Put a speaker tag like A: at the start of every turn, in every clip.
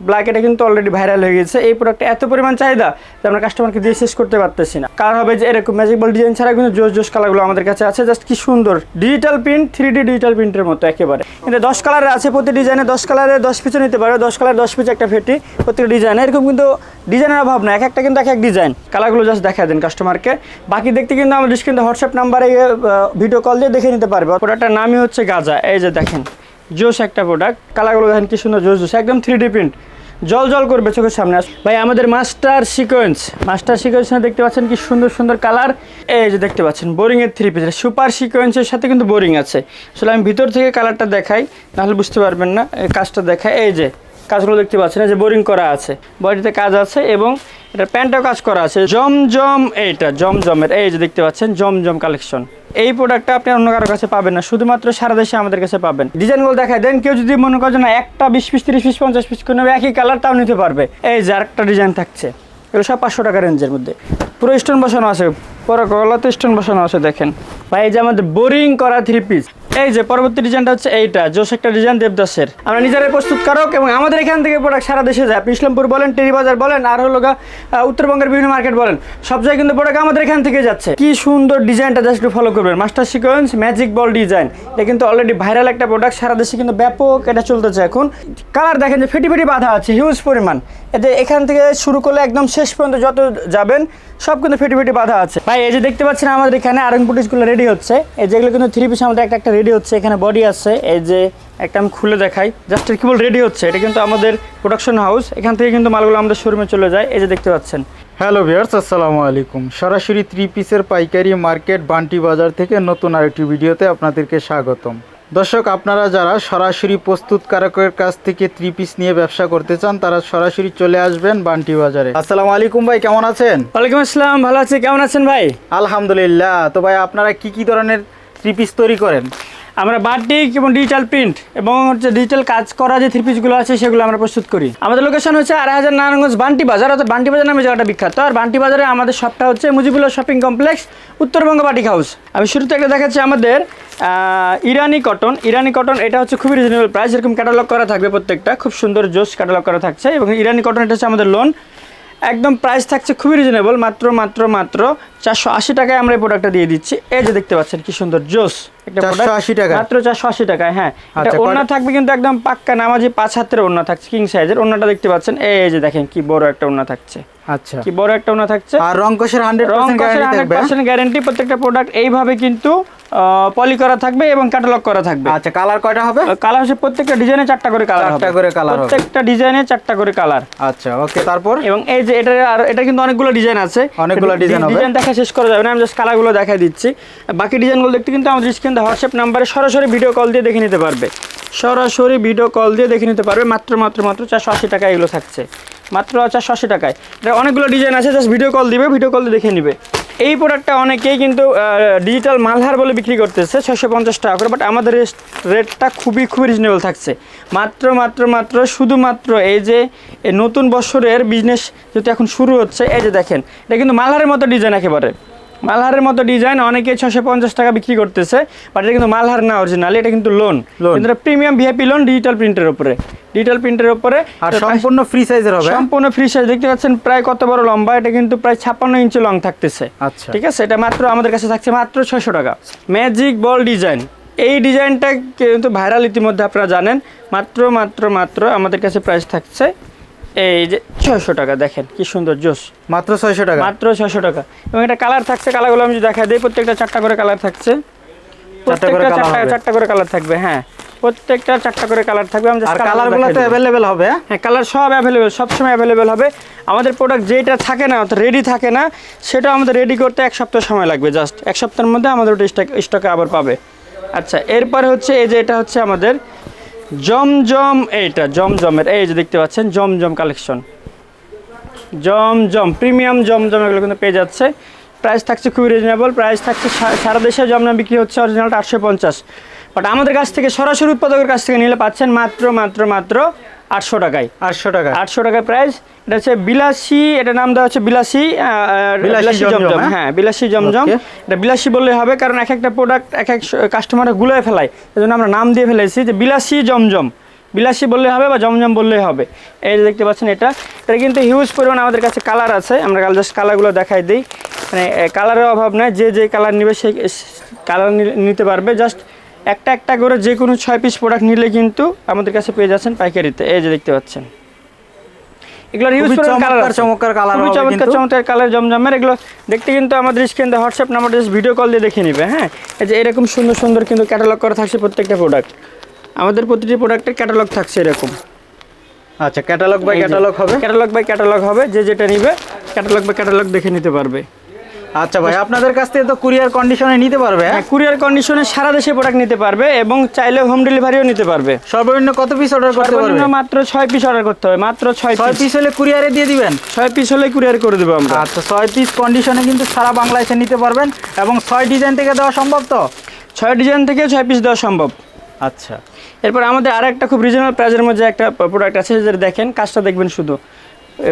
A: Black এটা কিন্তু already viral হয়ে গেছে। এই প্রোডাক্টটা এত পরিমাণ চাহিদা যে আমরা কাস্টমারকে দিয়ে শেষ করতে পারতেছি না। কার হবে যে এরকম ম্যাজিক বল ডিজাইন ছাড়া কিন্তু জোস জোস কালারগুলো আমাদের কাছে আছে জাস্ট কি সুন্দর। Digital print three D digital প্রিন্টের মতো একেবারে। কিন্তু দশ কালারের আছে প্রতি ডিজাইনে দশ কালারে দশ পিছু নিতে পারে, দশ কালার দশ পিছু একটা ফেটি প্রত্যেক ডিজাইন এরকম কিন্তু ডিজাইনের অভাব না এক একটা কিন্তু এক এক ডিজাইন কালারগুলো জাস্ট দেখা দেন কাস্টমারকে বাকি দেখতে কিন্তু আমাদের কিন্তু হোয়াটসঅ্যাপ নাম্বারে ভিডিও কল দিয়ে দেখে নিতে পারবে। প্রোডাক্টটার নামই হচ্ছে গাজা এই যে দেখেন। জোস একটা প্রোডাক্ট কালারগুলো দেখেন কি সুন্দর জোস জোস একদম থ্রি ডি প্রিন্ট জল জল করবে চোখের সামনে। আস ভাই, আমাদের মাস্টার সিকোয়েন্স মাস্টার সিকোয়েন্স দেখতে পাচ্ছেন কি সুন্দর সুন্দর কালার এই যে দেখতে পাচ্ছেন বোরিংয়ের থ্রি পিস সুপার সিকোয়েন্সের সাথে কিন্তু বোরিং আছে। আসলে আমি ভিতর থেকে কালারটা দেখাই, নাহলে বুঝতে পারবেন না কাজটা দেখাই। এই যে কাজগুলো দেখতে পাচ্ছেন যে বোরিং করা আছে। বডিতে কাজ আছে এবং এটা প্যান্টও কাজ করা আছে। জমজম এইটা, জমজমের, এই যে দেখতে পাচ্ছেন, জমজম কালেকশন। এই প্রোডাক্টটা আপনি অন্য কারও কাছে পাবেন না, শুধুমাত্র সারা দেশে আমাদের কাছে পাবেন। ডিজাইনগুলো দেখায় দেন, কেউ যদি মনে করেন না, একটা বিশ পিস, তিরিশ পিস, পঞ্চাশ পিস করে নেবে, একই কালার, তাও নিতে পারবে। এই যে আরেকটা ডিজাইন থাকছে, এগুলো সব পাঁচশো টাকা রেঞ্জের মধ্যে। পুরো স্টোন বসানো আছে, পুরো গলাতে স্টোন বসানো আছে, দেখেন। ভাই, এই যে আমাদের বোরিং করা থ্রি পিস এই যে পরবর্তী ডিজাইনটা হচ্ছে এইটা জোস একটা ডিজাইন দেবদাসের। আমরা নিজেরাই প্রস্তুতকারক এবং আমাদের এখান থেকে প্রোডাক্ট সারা দেশে যায়। ইসলামপুর বলেন টেরিবাজার বলেন, আর হলো উত্তরবঙ্গের বিভিন্ন মার্কেট বলেন। সব জায়গায় কিন্তু প্রোডাক্ট আমাদের এখান থেকে যাচ্ছে। কি সুন্দর ডিজাইনটা জাস্ট একটু ফলো করবেন। Master sequence magic ball design এটা কিন্তু অলরেডি ভাইরাল একটা প্রোডাক্ট সারা দেশে কিন্তু ব্যাপক এটা চলতেছে এখন। কালার দেখেন যে ফেটি ফেটি বাঁধা আছে হিউজ পরিমাণ। এতে এখান থেকে শুরু করলে একদম শেষ পর্যন্ত যত যাবেন, সব কিন্তু ফেটি ফেটি বাঁধা আছে। ভাই, এই যে দেখতে পাচ্ছেন আমাদের এখানে আরং পুটিসগুলো রেডি হচ্ছে। এই যেগুলো কিন্তু থ্রি পিস আমাদের একটা একটা রেডি হচ্ছে এখানে বডি আছে। এই যে একটা আমি খুলে দেখাই। জাস্ট কেবল রেডি হচ্ছে এটা কিন্তু আমাদের প্রোডাকশন হাউস এখান থেকে কিন্তু মালগুলো আমাদের শোরুমে চলে যায়। এই যে দেখতে পাচ্ছেন।
B: হ্যালো ভিউয়ার্স আসসালামু আলাইকুম। সরাসরি থ্রি পিসের পাইকারি মার্কেট বান্টি বাজার থেকে নতুন আরেকটি ভিডিওতে আপনাদেরকে স্বাগতম। দর্শক আপনারা যারা সরাসরি প্রস্তুতকারকের কাছ থেকে থ্রি পিস নিয়ে ব্যবসা করতে চান তারা সরাসরি চলে আসবেন বান্টি বাজারে। আসসালামু আলাইকুম ভাই কেমন আছেন?
A: ওয়ালাইকুম আসসালাম ভালো আছি। কেমন আছেন ভাই?
B: আলহামদুলিল্লাহ। তো ভাই আপনারা কি কি ধরনের থ্রি পিস তৈরি করেন?
A: আমরা বাটিক এবং ডিজিটাল প্রিন্ট এবং হচ্ছে ডিজিটাল কাজ করা যে থ্রি পিসগুলো আছে, সেগুলো আমরা প্রস্তুত করি। আমাদের লোকেশন হচ্ছে আড়াই হাজার নারায়ণগঞ্জ বান্টি বাজার অর্থাৎ বান্টি বাজার নামে জায়গাটা বিখ্যাত। আর বান্টি বাজারে আমাদের শপটা হচ্ছে Mujibullah shopping complex Uttarbanga batik house আমি শুরুতে একটা দেখাচ্ছি আমাদের ইরানি কটন ইরানি কটন এটা হচ্ছে খুবই রিজনেবল প্রাইস এরকম ক্যাটালগ করা থাকবে প্রত্যেকটা। খুব সুন্দর জোস ক্যাটালগ করা থাকছে এবং ইরানি কটন এটা হচ্ছে আমাদের লোন একদম প্রাইস থাকছে খুবই রিজনেবল মাত্র মাত্র মাত্র চারশো আশি টাকায় আমরা এই প্রোডাক্টটা দিয়ে দিচ্ছি এই যে দেখতে পাচ্ছেন কি সুন্দর জোস একটা product।
B: 480 টাকা?
A: মাত্র চারশো আশি টাকায় হ্যাঁ এটা
B: আচ্ছা,
A: ওড়না থাকবে কিন্তু একদম পাক্কা নামাজি পাঁচ হাতের ওড়না থাকছে কিং সাইজের ওড়নাটা দেখতে পাচ্ছেন এই যে দেখেন কি বড় একটা ওড়না থাকছে
B: আচ্ছা
A: কি বড় একটা ওড়না থাকছে
B: আর রংকশের হান্ড্রেড
A: রং
B: গ্যারান্টি
A: হান্ড্রেড
B: হ্যাঁ?
A: পার্সেন্ট গ্যারেন্টি প্রত্যেকটা প্রোডাক্ট এইভাবে কিন্তু পলি করা থাকবে এবং ক্যাটালগ করা থাকবে।
B: আচ্ছা কালার কয়টা হবে?
A: কালার হচ্ছে প্রত্যেকটা ডিজাইনে চারটা করে কালার
B: চারটা করে হবে।
A: প্রত্যেকটা ডিজাইনে চারটা করে কালার
B: আচ্ছা ওকে তারপর?
A: এবং এই যে এটা আর এটা কিন্তু অনেকগুলো ডিজাইন আছে।
B: অনেকগুলো design হবে।
A: ডিজাইন দেখা শেষ করা যাবে না আমি জাস্ট কালারগুলো দেখাই দিচ্ছি। বাকি ডিজাইনগুলো দেখতে কিন্তু আমাদের স্ক্রিন হোয়াটসঅ্যাপ নাম্বারে সরাসরি ভিডিও কল দিয়ে দেখে নিতে পারবে। সরাসরি ভিডিও কল দিয়ে দেখে নিতে পারবে মাত্র মাত্র মাত্র চারশো আশি টাকা এগুলো থাকছে। মাত্র চারশো আশি টাকায়। এটা অনেকগুলো ডিজাইন আছে জাস্ট ভিডিও কল দিবে ভিডিও কল দিয়ে দেখে নিবে। এই প্রোডাক্টটা অনেকেই কিন্তু ডিজিটাল মালহার বলে বিক্রি করতেছে ছশো পঞ্চাশ টাকা করে বাট আমাদের রেটটা খুবই খুবই রিজনেবল থাকছে। মাত্র মাত্র মাত্র, শুধুমাত্র এই যে নতুন বছরের বিজনেস যেহেতু এখন শুরু হচ্ছে, এই যে দেখেন, এটা কিন্তু মালহারের মতো ডিজাইন একেবারে। মালহারের মতো ডিজাইন অনেকে ছশো পঞ্চাশ টাকা বিক্রি করতেছে বাট এটা কিন্তু মালহার না অরিজিনাল এটা কিন্তু lawn lawn premium VIP lawn digital প্রিন্টের উপরে। ডিজিটাল প্রিন্টের উপরে
B: আর সম্পূর্ণ ফ্রি সাইজের হবে।
A: সম্পূর্ণ ফ্রি সাইজ দেখতে পাচ্ছেন প্রায় কত বড় লম্বা এটা কিন্তু প্রায় ছাপ্পান্ন ইঞ্চি লং থাকতেছে।
B: আচ্ছা।
A: ঠিক আছে? এটা মাত্র আমাদের কাছে থাকছে মাত্র ছশো টাকা। ম্যাজিক বল ডিজাইন এই ডিজাইনটা কিন্তু ভাইরাল ইতিমধ্যে আপনারা জানেন। মাত্র মাত্র মাত্র আমাদের কাছে প্রাইস থাকছে এই যে ছয়শো টাকা দেখেন কি সুন্দর জোস।
B: মাত্র ছয়শো টাকা?
A: মাত্র ছয়শো টাকা। এবং এটা কালার থাকছে কালারগুলো আমি দেখাই দিই প্রত্যেকটা চারটা করে কালার থাকছে। প্রত্যেকটা চারটা চারটা করে কালার থাকবে হ্যাঁ। প্রত্যেকটা চারটা করে কালার থাকবে আমি
B: আর কালারগুলো তো। অ্যাভেলেবেল হবে হ্যাঁ?
A: হ্যাঁ কালার সব অ্যাভেলেবেল সবসময় অ্যাভেলেবেল হবে। আমাদের প্রোডাক্ট যেটা থাকে না অর্থাৎ রেডি থাকে না সেটা আমাদের রেডি করতে এক সপ্তাহ সময় লাগবে জাস্ট এক সপ্তাহের মধ্যে আমাদের ওটা স্টক স্টকে আবার পাবে। আচ্ছা এরপর হচ্ছে এই যে এটা হচ্ছে আমাদের জমজম, এইটা জমজমের, এই যে দেখতে পাচ্ছেন, জমজম কালেকশন জমজম প্রিমিয়াম জমজম এগুলো কিন্তু পেয়ে যাচ্ছে। প্রাইস থাকছে খুবই রিজনেবল প্রাইস থাকছে সারা দেশে জমজম বিক্রি হচ্ছে অরিজিনালটা আটশো পঞ্চাশ। বাট আমাদের কাছ থেকে সরাসরি উৎপাদকের কাছ থেকে নিলে পাচ্ছেন মাত্র মাত্র মাত্র আটশো টাকায়।
B: আটশো টাকা
A: আটশো টাকায় প্রাইস এটা হচ্ছে বিলাসী এটা নাম দেওয়া হচ্ছে বিলাসী
B: বিলাসী জমজম, হ্যাঁ?
A: হ্যাঁ বিলাসী জমজম। এটা বিলাসী বললে হবে কারণ এক একটা প্রোডাক্ট এক এক কাস্টমারে গুলোয় ফেলায়। এই জন্য আমরা নাম দিয়ে ফেলেছি যে বিলাসী জমজম। বিলাসী বললে হবে বা জমজম বললেই হবে। এই যে দেখতে পাচ্ছেন এটা এটা কিন্তু হিউজ পরিমাণ আমাদের কাছে কালার আছে। আমরা কাল জাস্ট কালারগুলো দেখাই দিই। মানে কালারের অভাব নেই। যে যে কালার নেবে সেই কালার নিতে পারবে। জাস্ট একটা একটা করে যে কোনো ছয় পিস প্রোডাক্ট নিলে কিন্তু আমাদের কাছে পেয়ে যাচ্ছেন পাইকারিতে। এই যে দেখতে পাচ্ছেন। এগুলোর
B: খুবই
A: পরিমাণ কালার
B: চমৎকার কালার হবে
A: চমৎকার চমৎকার কালার জমজমের। এগুলো দেখতে কিন্তু আমাদের স্ক্রিনে WhatsApp number just video call দিয়ে দেখে নিবে হ্যাঁ? এই যে এরকম সুন্দর সুন্দর কিন্তু ক্যাটালগ করা থাকছে প্রত্যেকটা প্রোডাক্ট আমাদের প্রতিটি প্রোডাক্টের ক্যাটালগ থাকছে এরকম।
B: আচ্ছা ক্যাটালগ বাই ক্যাটালগ হবে।
A: ক্যাটালগ বাই ক্যাটালগ হবে যে যেটা নিবে ক্যাটালগ বাই ক্যাটালগ দেখে নিতে পারবে।
B: আচ্ছা ভাই আপনাদের কাছ থেকে তো কুরিয়ার কন্ডিশনে নিতে পারবে হ্যাঁ?
A: হ্যাঁ কুরিয়ার কন্ডিশনে সারা দেশে প্রোডাক্ট নিতে পারবে এবং চাইলে হোম ডেলিভারিও নিতে পারবে।
B: সর্বনিম্ন কত পিস অর্ডার করতে পারবে?
A: সর্বনিম্ন মাত্র ছয় পিস অর্ডার করতে হবে মাত্র ছয়
B: ছয়
A: পিস
B: পিস হলে কুরিয়ারে দিয়ে দিবেন?
A: ছয় পিস হলে কুরিয়ার করে দেবো আমরা।
B: আচ্ছা ছয় পিস কন্ডিশনে কিন্তু সারা বাংলাদেশে নিতে পারবেন এবং ছয় ডিজাইন থেকে দেওয়া সম্ভব তো?
A: ছয় ডিজাইন থেকে ছয় পিস দেওয়া সম্ভব।
B: আচ্ছা।
A: এরপর আমাদের আর একটা খুব রিজনেবল প্রাইজের মধ্যে একটা প্রোডাক্ট আছে যেটা দেখেন কাজটা দেখবেন শুধু।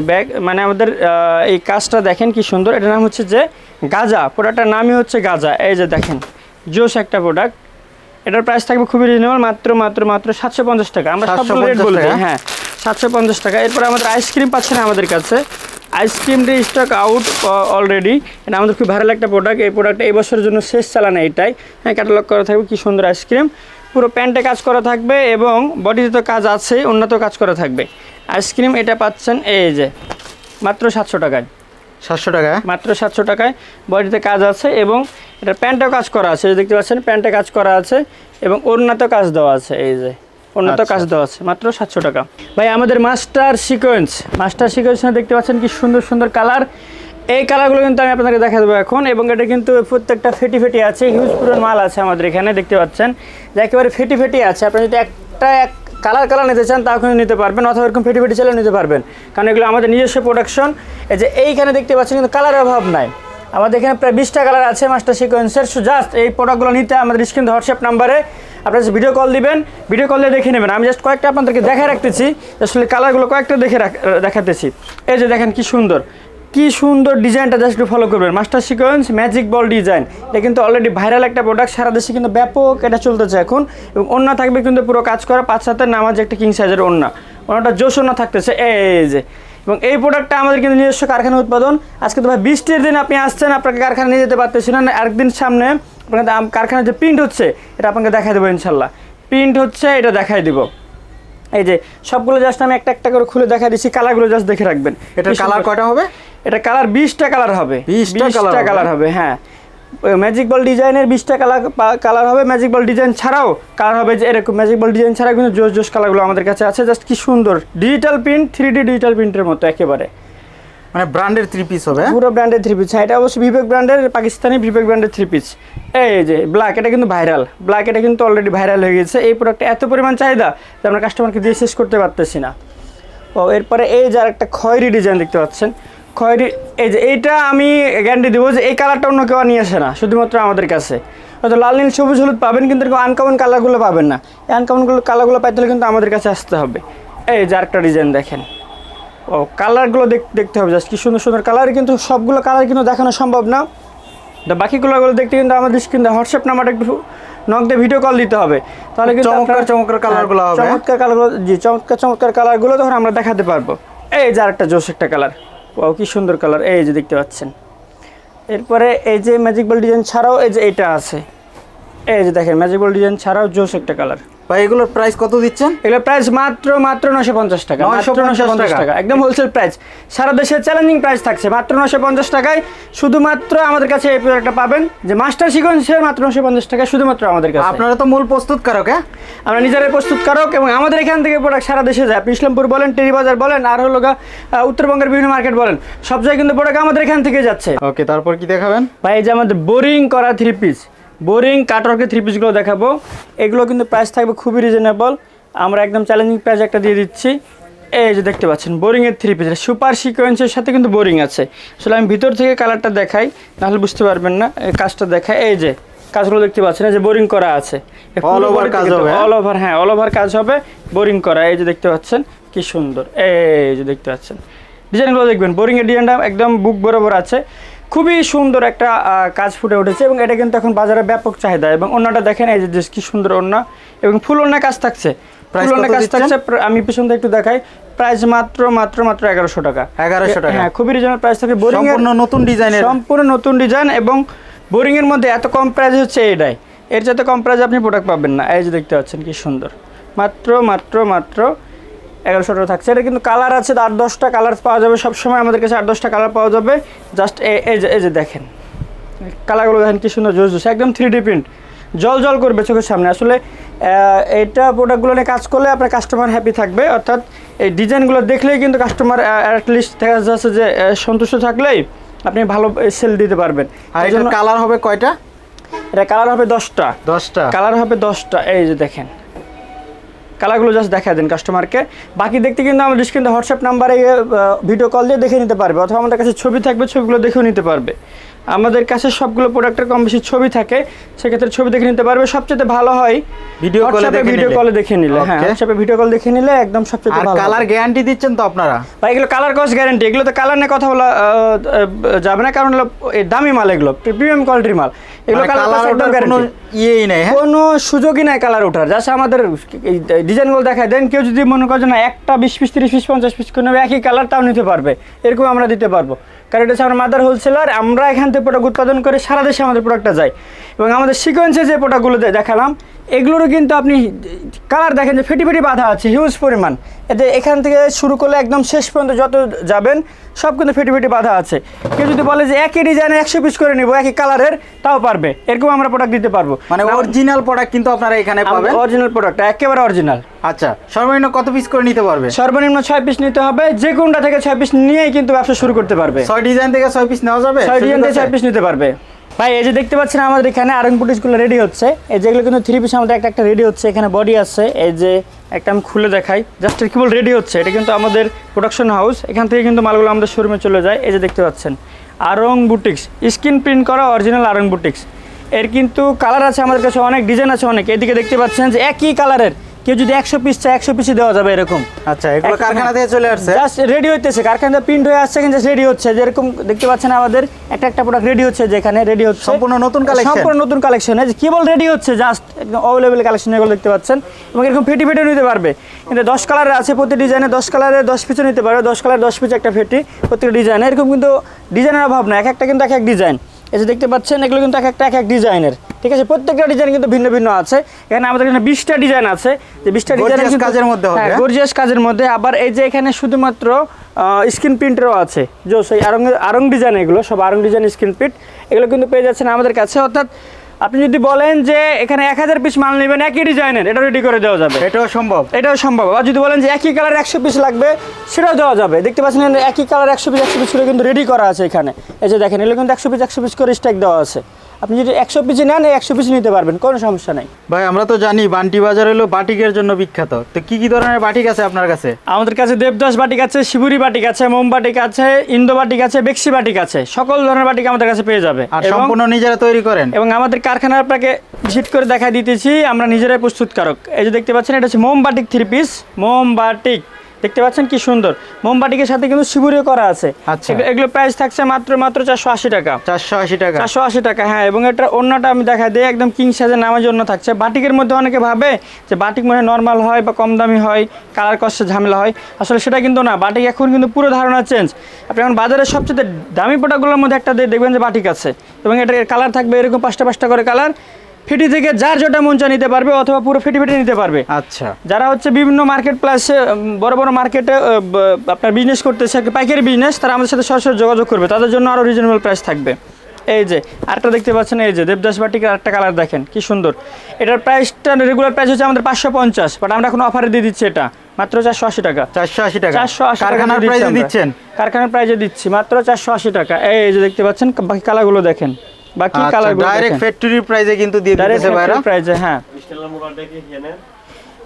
A: ব্যাগ মানে আমাদের এই কাজটা দেখেন কি সুন্দর। এটার নাম হচ্ছে যে গাজা। প্রোডাক্টটার নামই হচ্ছে গাজা। এই যে দেখেন জোস একটা প্রোডাক্ট এটার প্রাইস থাকবে খুবই রিজনেবল মাত্র মাত্র মাত্র সাতশো পঞ্চাশ টাকা। আমরা সবগুলো রেট
B: 750
A: বলব
B: টাকা?
A: হ্যাঁ সাতশো পঞ্চাশ টাকা। এরপর আমাদের আইসক্রিম পাচ্ছেন আমাদের কাছে। আইসক্রিমটি স্টক আউট অলরেডি এটা আমাদের খুব ভাইরাল একটা প্রোডাক্ট এই প্রোডাক্টটা এই বছরের জন্য শেষ চালানো এটাই হ্যাঁ ক্যাটালগ করা থাকবে কি সুন্দর আইসক্রিম পুরো প্যান্টে কাজ করা থাকবে এবং বডিতে তো কাজ আছে উন্নত কাজ করা থাকবে। আইসক্রিম এটা পাচ্ছেন এই যে মাত্র সাতশো টাকায়।
B: সাতশো টাকা
A: মাত্র সাতশো টাকায়। বডিতে কাজ আছে এবং এটা প্যান্টেও কাজ করা আছে দেখতে পাচ্ছেন প্যান্টে কাজ করা আছে এবং ওড়নাতেও কাজ দেওয়া আছে এই যে ওড়নাতেও কাজ দেওয়া আছে মাত্র সাতশো টাকা। ভাই আমাদের মাস্টার সিকোয়েন্স মাস্টার সিকোয়েন্স দেখতে পাচ্ছেন কি সুন্দর সুন্দর কালার। এই কালারগুলো কিন্তু আমি আপনাকে দেখা দেবো এখন এবং এটা কিন্তু প্রত্যেকটা ফেটি ফেটি আছে হিউজ পুরো মাল আছে আমাদের এখানে দেখতে পাচ্ছেন। যে একেবারে ফেটি ফেটি আছে আপনি যদি একটা এক কালার কালার নিতে চান তাও কিন্তু নিতে পারবেন অথবা এরকম ফেটি ফেটি চাইলেও নিতে পারবেন। কারণ এগুলো আমাদের নিজস্ব প্রোডাকশন এই যে এইখানে দেখতে পাচ্ছেন কিন্তু কালারের অভাব নাই। আমাদের এখানে প্রায় বিশটা কালার আছে মাস্টার সিকোয়েন্সের জাস্ট এই প্রোডাক্টগুলো নিতে আমাদের স্ক্রিন হোয়াটসঅ্যাপ নাম্বারে আপনারা ভিডিও কল দিবেন। ভিডিও কল দিয়ে দেখে নেবেন। আমি জাস্ট কয়েকটা আপনাদেরকে দেখা রাখতেছি। আসলে কালারগুলো কয়েকটা দেখে দেখাতেছি। এই যে দেখেন কি সুন্দর। কি সুন্দর ডিজাইনটা জাস্ট একটু ফলো করবেন। Master sequence magic ball design এটা কিন্তু অলরেডি ভাইরাল একটা প্রোডাক্ট সারা দেশে কিন্তু ব্যাপক এটা চলতেছে এখন। এবং অন্য থাকবে কিন্তু পুরো কাজ করা পাঁচ সাতের নামাজ একটা কিং সাইজের অন্য অন্যটা জোশ অন্য থাকতেছে এই যে। এবং এই প্রোডাক্টটা আমাদের কিন্তু নিজস্ব কারখানা উৎপাদন। আজকে তো ভাই বৃষ্টির দিন আপনি আসছেন আপনাকে কারখানা নিয়ে যেতে পারতেছেন না। আরেকদিন সামনে আপনাকে কারখানার যে প্রিন্ট হচ্ছে এটা আপনাকে দেখাই দেবো ইনশাল্লাহ। প্রিন্ট হচ্ছে এটা দেখাই দিব। এই যে সবগুলো জাস্ট আমি একটা একটা করে খুলে দেখা দিচ্ছি কালারগুলো জাস্ট দেখে রাখবেন।
B: এটার
A: কি
B: কালার। কয়টা হবে?
A: এটা কালার বিশটা কালার হবে।
B: 20টা colour
A: কালার হবে? হ্যাঁ। ম্যাজিক বল ডিজাইনের বিশটা কালার কালার হবে। ম্যাজিক বল ডিজাইন ছাড়াও কালার হবে যে এরকম। ম্যাজিক বল ডিজাইন ছাড়াও কিন্তু জোস জোস কালারগুলো আমাদের কাছে আছে। জাস্ট কি সুন্দর। Digital print three D digital প্রিন্টের মতো একেবারে।
B: মানে ব্র্যান্ডের থ্রি পিস হবে হ্যাঁ?
A: পুরো ব্র্যান্ডের থ্রি পিস হ্যাঁ এটা অবশ্যই বিবেক ব্র্যান্ডের পাকিস্তানি বিবেক ব্র্যান্ডের থ্রি পিস এই যে ব্ল্যাক এটা কিন্তু ভাইরাল ব্ল্যাক এটা কিন্তু অলরেডি ভাইরাল হয়ে গেছে এই প্রোডাক্টটা এত পরিমাণ চাহিদা যে আমরা কাস্টমারকে দিয়ে শেষ করতে পারতেছি না। ও এরপরে এই যে আর একটা খয়েরি ডিজাইন দেখতে পাচ্ছেন। খয়েরি এই যে এইটা আমি গ্যারান্টি দেবো যে এই কালারটা অন্য কেউ নিয়ে আসে না শুধুমাত্র আমাদের কাছে। হয়তো লাল নীল সবুজ হলুদ পাবেন কিন্তু এরকম আনকমন কালারগুলো পাবেন না। এই আনকমনগুলো কালারগুলো পাইতে হলে কিন্তু আমাদের কাছে আসতে হবে। এই যে আরেকটা ডিজাইন দেখেন। ও কালারগুলো দেখতে হবে জাস্ট কি সুন্দর সুন্দর কালার কিন্তু সবগুলো কালার কিন্তু দেখানো সম্ভব না। তো বাকি কালারগুলো দেখতে কিন্তু আমাদের কিন্তু হোয়াটসঅ্যাপ নাম্বারটা একটু নক দিয়ে ভিডিও কল দিতে হবে। তাহলে কিন্তু
B: চমৎকার চমৎকার কালারগুলো
A: হ্যাঁ,
B: হবে?
A: চমৎকার কালারগুলো জি চমৎকার চমৎকার কালারগুলো তখন আমরা দেখাতে পারব। এই যে আরেকটা জোশ একটা কালার ও কি সুন্দর কালার। এই যে দেখতে পাচ্ছেন। এরপরে এই যে ম্যাজিক বল ডিজাইন ছাড়াও এই যে এটা আছে। এই যে দেখেন ম্যাজিক বল ডিজাইন ছাড়াও জোশ একটা কালার
B: ভাই এগুলোর প্রাইস কত দিচ্ছেন?
A: এগুলো প্রাইস মাত্র মাত্র নশো পঞ্চাশ টাকা মাত্র
B: 950
A: নশো পঞ্চাশ
B: টাকা।
A: একদম হোলসেল প্রাইস সারা দেশে চ্যালেঞ্জিং প্রাইস থাকছে মাত্র নশো পঞ্চাশ টাকায়। শুধুমাত্র আমাদের কাছে এই প্রোডাক্টটা পাবেন যে মাস্টার সিকোয়েন্সের মাত্র নশো পঞ্চাশ টাকা শুধুমাত্র আমাদের কাছে।
B: আপনারা তো মূল প্রস্তুতকারক হ্যাঁ?
A: আমরা নিজেরাই প্রস্তুত প্রস্তুতকারক এবং আমাদের এখান থেকে প্রোডাক্ট সারা দেশে যায়। আপনি ইসলামপুর বলেন টেরিবাজার বলেন আর হলো গা, উত্তরবঙ্গের বিভিন্ন মার্কেট বলেন সব জায়গায় কিন্তু প্রোডাক্ট আমাদের এখান থেকে যাচ্ছে।
B: ওকে তারপর কি দেখাবেন?
A: ভাই এই যে আমাদের বোরিং করা থ্রি পিস বোরিং কাটওয়ার্কের থ্রি পিসগুলো দেখাবো। এগুলো কিন্তু প্রাইস থাকবে খুবই রিজনেবল আমরা একদম চ্যালেঞ্জিং প্রাইস একটা দিয়ে দিচ্ছি। এই যে দেখতে পাচ্ছেন বোরিংয়ের থ্রি পিস সুপার সিকোয়েন্সের সাথে কিন্তু বোরিং আছে। আসলে আমি ভিতর থেকে কালারটা দেখাই নাহলে বুঝতে পারবেন না এই কাজটা দেখাই। এই যে কাজগুলো দেখতে পাচ্ছেন এই যে বোরিং করা আছে।
B: All over কাজ হবে, হ্যাঁ?
A: অল ওভার হ্যাঁ অল ওভার কাজ হবে বোরিং করা। এই যে দেখতে পাচ্ছেন কি সুন্দর। এই যে দেখতে পাচ্ছেন। ডিজাইনগুলো দেখবেন বোরিংয়ের এর ডিজাইনটা একদম বুক বরাবর আছে। খুবই সুন্দর একটা কাজ ফুটে উঠেছে এবং এটা কিন্তু এখন বাজারে ব্যাপক চাহিদা এবং অন্যটা দেখেন এই যে কি সুন্দর অন্য এবং ফুল অন্য কাজ থাকছে।
B: Price
A: কাজ থাকছে আমি পিছন একটু দেখাই প্রাইস মাত্র মাত্র মাত্র এগারোশো টাকা।
B: এগারোশো টাকা।
A: হ্যাঁ খুবই রিজনেবল প্রাইস থাকে বোরিং
B: সম্পূর্ণ নতুন ডিজাইনের
A: সম্পূর্ণ নতুন ডিজাইন এবং বোরিং এর মধ্যে এত কম প্রাইস হচ্ছে এটাই এর যাতে কম প্রাইস আপনি প্রোডাক্ট পাবেন না। এই যে দেখতে পাচ্ছেন কি সুন্দর। মাত্র মাত্র মাত্র এগারোশো টাকা থাকছে। এটা কিন্তু কালার আছে আট দশটা কালার পাওয়া যাবে। সবসময় আমাদের কাছে আট দশটা কালার পাওয়া যাবে। জাস্ট এই যে এই যে দেখেন। কালারগুলো দেখেন কি সুন্দর জোস জোস। একদম থ্রি ডি প্রিন্ট জল জল করবে চোখের সামনে। আসলে এইটা প্রোডাক্টগুলো নিয়ে কাজ করলে আপনার কাস্টমার হ্যাপি থাকবে। অর্থাৎ এই ডিজাইনগুলো দেখলেই কিন্তু কাস্টমার অ্যাটলিস্ট দেখা যাচ্ছে যে সন্তুষ্ট থাকলেই আপনি ভালো সেল দিতে পারবেন।
B: আর এটার কালার হবে কয়টা?
A: এটা কালার হবে দশটা।
B: দশটা।
A: কালার হবে দশটা। এই যে দেখেন। কালারগুলো জাস্ট দেখা দেন কাস্টমারকে বাকি দেখতে কিন্তু আমাদের কিন্তু হোয়াটসঅ্যাপ নাম্বারে ভিডিও কল দিয়ে দেখে নিতে পারবে, অথবা আমাদের কাছে ছবি থাকবে, ছবিগুলো দেখেও নিতে পারবে। আমাদের কাছে সবগুলো প্রোডাক্টের কম বেশি ছবি থাকে সেক্ষেত্রে ছবি দেখে নিতে পারবে। সবচেয়ে ভালো হয়
B: ভিডিও কলে দেখে
A: ভিডিও কলে দেখে নিলে হ্যাঁ হোয়াটসঅ্যাপে ভিডিও কল দেখে নিলে একদম সবচেয়ে
B: আর
A: ভালো
B: কালার গ্যারান্টি দিচ্ছেন তো আপনারা?
A: ভাই এগুলো কালার কস্ট গ্যারান্টি এগুলো তো কালার নিয়ে কথা বলা যাবে না কারণ হলো দামি মাল এগুলো প্রিমিয়াম কোয়ালিটির মাল। এগুলো
B: মানে
A: কালার
B: কালার
A: একদম
B: কোনো
A: গ্যারান্টি
B: ইয়েই নেই হ্যাঁ?
A: কোনো সুযোগই নাই কালার ওঠার। জাস্ট আমাদের ডিজাইনগুলো দেখায় দেন কেউ যদি মনে করে না একটা বিশ পিস তিরিশ পিস পঞ্চাশ পিস করে নেবে একই কালার তাও নিতে পারবে। এরকম আমরা দিতে পারব। কারণ এটা হচ্ছে আমরা মাদার হোলসেলার আমরা এখান থেকে প্রোডাক্ট উৎপাদন করে সারা দেশে আমাদের প্রোডাক্টটা যায়। এবং আমাদের সিকোয়েন্সে যে প্রোডাক্টগুলো দেখালাম এগুলোরও কিন্তু আপনি কালার দেখেন যে ফেটি ফেটি বাঁধা আছে হিউজ পরিমাণ। এতে এখান থেকে শুরু করলে একদম শেষ পর্যন্ত যত যাবেন সব কিন্তু ফেটি ফেটি বাঁধা আছে। কেউ যদি বলে যে একই ডিজাইনে একশো পিস করে নিবো একই কালারের তাও পারবে। এরকম আমরা প্রোডাক্ট দিতে পারব।
B: মানে অরিজিনাল প্রোডাক্ট কিন্তু আপনারা এখানে পাবেন।
A: অরিজিনাল প্রোডাক্ট একেবারে অরিজিনাল
B: আচ্ছা সর্বনিম্ন কত পিস করে নিতে পারবে?
A: সর্বনিম্ন ছয় পিস নিতে হবে যে কোনটা থেকে ছয় পিস নিয়েই কিন্তু ব্যবসা শুরু করতে পারবে।
B: ছয় ডিজাইন থেকে ছয় পিস নেওয়া যাবে?
A: ছয় ডিজাইন থেকে ছয় পিস নিতে পারবে। ভাই, এই যে দেখতে পাচ্ছেন আমাদের এখানে আরং বুটিসগুলো রেডি হচ্ছে। এই যেগুলো কিন্তু থ্রি পিস আমাদের একটা একটা রেডি হচ্ছে, এখানে বডি আছে। এই যে একটা আমি খুলে দেখাই। জাস্ট কেবল রেডি হচ্ছে? এটা কিন্তু আমাদের প্রোডাকশন হাউস এখান থেকে কিন্তু মালগুলো আমাদের শোরুমে চলে যায়। এই যে দেখতে পাচ্ছেন, আরং বুটিক্স স্ক্রিন প্রিন্ট করা অরিজিনাল আরং বুটিক্স এর কিন্তু কালার আছে আমাদের কাছে অনেক ডিজাইন আছে অনেক। এদিকে দেখতে পাচ্ছেন যে একই কালারের কেউ যদি একশো পিস চায় একশো পিসই দেওয়া যাবে এরকম।
B: আচ্ছা এগুলো কারখানা থেকে চলে আসছে?
A: জাস্ট রেডি হইতেছে কারখানা প্রিন্ট হয়ে আসছে কিন্তু রেডি হচ্ছে। যেরকম দেখতে পাচ্ছেন আমাদের একটা একটা প্রোডাক্ট রেডি হচ্ছে যেখানে রেডি হচ্ছে।
B: সম্পূর্ণ নতুন collection?
A: সম্পূর্ণ নতুন কালেকশন কেবল রেডি হচ্ছে জাস্ট একদম অ্যাভেলেবেল কালেকশন এগুলো দেখতে পাচ্ছেন। এবং এরকম ফেটি ফেটে নিতে পারবে। কিন্তু দশ কালারের আছে প্রতি ডিজাইনে দশ কালারে দশ পিসে নিতে পারবে দশ কালার দশ পিস একটা ফেটি প্রত্যেকটা ডিজাইনে এরকম কিন্তু ডিজাইনের অভাব না এক একটা কিন্তু এক এক ডিজাইন এই যে দেখতে পাচ্ছেন এগুলো কিন্তু এক একটা এক এক ডিজাইনের। ঠিক আছে? প্রত্যেকটা ডিজাইন কিন্তু ভিন্ন ভিন্ন আছে। এখানে আমাদের এখানে বিশটা ডিজাইন আছে। যে বিশটা ডিজাইন
B: কাজের মধ্যে হবে, হ্যাঁ?
A: গর্জিয়াস কাজের মধ্যে। আবার এই যে এখানে শুধুমাত্র স্ক্রিন প্রিন্টেরও আছে। যে সেই আরং আরং ডিজাইন এগুলো সব আরং ডিজাইন স্ক্রিন প্রিন্ট এগুলো কিন্তু পেয়ে যাচ্ছেন আমাদের কাছে। অর্থাৎ আপনি যদি বলেন যে এখানে এক হাজার পিস মাল নেবেন একই ডিজাইনের এটা রেডি করে দেওয়া যাবে।
B: এটাও সম্ভব।
A: এটাও সম্ভব। আর যদি বলেন যে একই কালার একশো পিস লাগবে সেটাও দেওয়া যাবে। দেখতে পাচ্ছেন একই কালার একশো পিস একশো পিস করে কিন্তু রেডি করা আছে এখানে। এই যে দেখেন এগুলো কিন্তু একশো পিস একশো পিস করে স্ট্যাক দেওয়া আছে। আপনি যদি একশো পিস নেন একশো পিস নিতে পারবেন কোনো সমস্যা নাই।
B: ভাই আমরা তো জানি বান্টি বাজার হলো বাটিকের জন্য বিখ্যাত। তো কি কি ধরনের বাটিক আছে আপনার কাছে?
A: আমাদের কাছে দেবদাস বাটিক আছে শিবুরি বাটিক আছে মোম বাটিক আছে ইন্দো বাটিক আছে বেক্সি বাটিক আছে সকল ধরনের বাটিক আমাদের কাছে পেয়ে যাবে।
B: আর সম্পূর্ণ নিজেরা তৈরি করেন?
A: এবং আমাদের কারখানা আপনাকে ভিজিট করে দেখা দিতেছি আমরা নিজেরাই প্রস্তুতকারক। এই যে দেখতে পাচ্ছেন এটা হচ্ছে মোম বাটিক থ্রি পিস মোম বাটিক। দেখতে পাচ্ছেন কি সুন্দর। মোম বাটিকের সাথে কিন্তু শিবুরিও করা আছে।
B: আচ্ছা।
A: এগুলো- প্রাইস থাকছে মাত্র মাত্র চারশো আশি টাকা।
B: চারশো আশি টাকা।
A: চারশো আশি টাকা হ্যাঁ এবং এটা অন্যটা আমি দেখা দিই একদম কিং সাইজের নামের জন্য থাকছে। বাটিকের মধ্যে অনেকে ভাবে যে বাটিক মনে নর্মাল হয় বা কম দামি হয় কালার কষ্টের ঝামেলা হয়। আসলে সেটা কিন্তু না বাটিক এখন কিন্তু পুরো ধারণা চেঞ্জ আপনি এখন বাজারের সবচেয়ে দামি প্রোডাক্টগুলোর মধ্যে একটা দেখবেন যে বাটিক আছে এবং এটার কালার থাকবে এরকম পাঁচটা পাঁচটা করে কালার ফিটি থেকে যার যেটা মন চা নিতে পারবে অথবা পুরো ফিটি ফিটি নিতে পারবে।
B: আচ্ছা।
A: যারা হচ্ছে বিভিন্ন মার্কেট প্লাসে বড় বড় মার্কেটে আপনার বিজনেস করতেছে একটা পাইকারি বিজনেস তারা আমাদের সাথে সরাসরি যোগাযোগ করবে। তাদের জন্য আরও রিজনেবল প্রাইস থাকবে। এই যে আরেকটা দেখতে পাচ্ছেন এই যে দেবদাস বাটিকের আরেকটা কালার দেখেন কি সুন্দর। এটার প্রাইসটা রেগুলার প্রাইস হচ্ছে আমাদের পাঁচশো পঞ্চাশ বাট আমরা এখন অফারে দিয়ে দিচ্ছি এটা মাত্র চারশো আশি টাকা।
B: চারশো আশি টাকা।
A: চারশো আশি
B: কারখানার প্রাইসে দিচ্ছেন?
A: কারখানার প্রাইসে দিচ্ছি মাত্র চারশো আশি টাকা। এই যে দেখতে পাচ্ছেন বাকি কালারগুলো দেখেন। বাকি কালারগুলো
B: ডাইরেক্ট ফ্যাক্টরি প্রাইসে কিন্তু দিয়ে দিতেছে ভাইরা।
A: প্রাইসে হ্যাঁ।